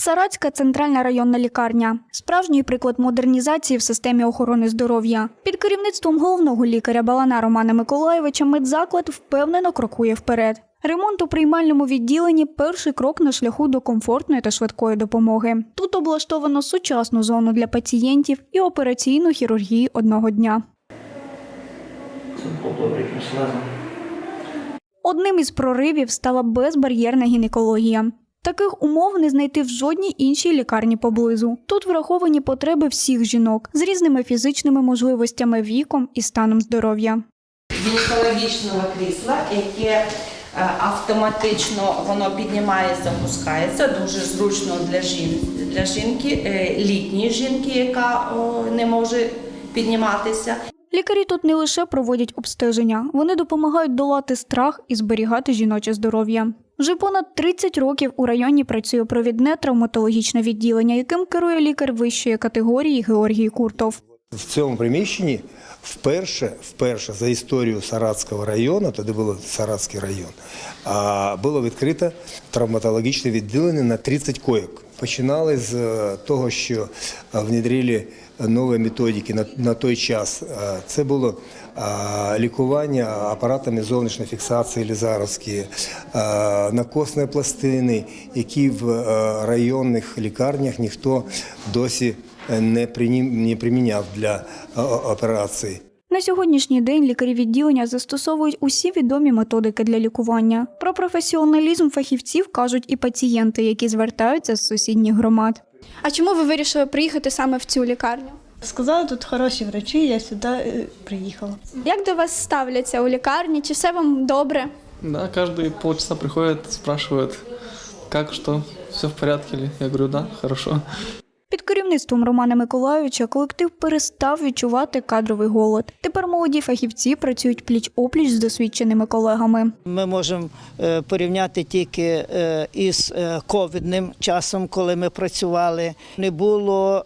Саратська центральна районна лікарня справжній приклад модернізації в системі охорони здоров'я. Під керівництвом головного лікаря Балана Романа Миколаєвича медзаклад впевнено крокує вперед. Ремонт у приймальному відділенні перший крок на шляху до комфортної та швидкої допомоги. Тут облаштовано сучасну зону для пацієнтів і операційну хірургію одного дня. Одним із проривів стала безбар'єрна гінекологія. Таких умов не знайти в жодній іншій лікарні поблизу. Тут враховані потреби всіх жінок з різними фізичними можливостями, віком і станом здоров'я. гінекологічного крісла, яке е, автоматично воно піднімається, опускається, дуже зручно для, жін, для жінки, е, літньої жінки, яка о, не може підніматися. Лікарі тут не лише проводять обстеження, вони допомагають долати страх і зберігати жіноче здоров'я. Вже понад 30 років у районі працює провідне травматологічне відділення, яким керує лікар вищої категорії Георгій Куртов. В цьому приміщенні вперше, вперше за історію Саратського району, тоді був Саратський район, було відкрито травматологічне відділення на 30 койок. Починали з е, того, що е, внедрили нові методики на, на той час. Е, Це було лікування апаратами зовнішньої фіксації лізаровські, накосні пластини, які в районних лікарнях ніхто досі не приміняв для операції. На сьогоднішній день лікарі відділення застосовують усі відомі методики для лікування. Про професіоналізм фахівців кажуть і пацієнти, які звертаються з сусідніх громад. А чому ви вирішили приїхати саме в цю лікарню? Сказали, тут хороші врачі, я сюди е, приїхала. Як до вас ставляться у лікарні? Чи все вам добре? Да, каждые полчаса приходят, спрашивают, как, что, все в порядке ли? Я говорю, да, хорошо. Керівництвом Романа Миколайовича колектив перестав відчувати кадровий голод. Тепер молоді фахівці працюють пліч опліч з досвідченими колегами. Ми можемо е, порівняти тільки е, із е, ковідним часом, коли ми працювали. Не було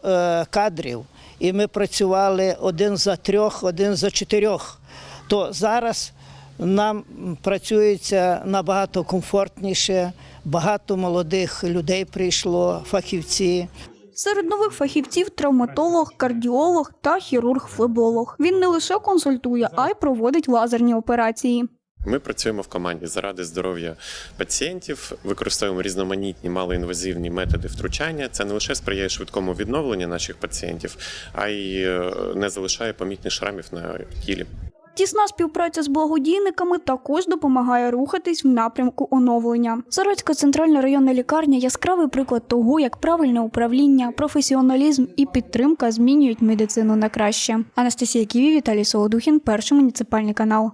кадрів, і ми працювали один за трьох, один за чотирьох. То зараз нам працюється набагато комфортніше. Багато молодих людей прийшло, фахівці. Серед нових фахівців травматолог, кардіолог та хірург-флеболог. Він не лише консультує, а й проводить лазерні операції. Ми працюємо в команді заради здоров'я пацієнтів, використовуємо різноманітні малоінвазивні методи втручання. Це не лише сприяє швидкому відновленню наших пацієнтів, а й е, не залишає помітних шрамів на тілі. Тісна співпраця з благодійниками також допомагає рухатись в напрямку оновлення. Сарацька центральна районна лікарня яскравий приклад того, як правильне управління, професіоналізм і підтримка змінюють медицину на краще. Анастасія Ківі, Віталій Солодухін, перший муніципальний канал.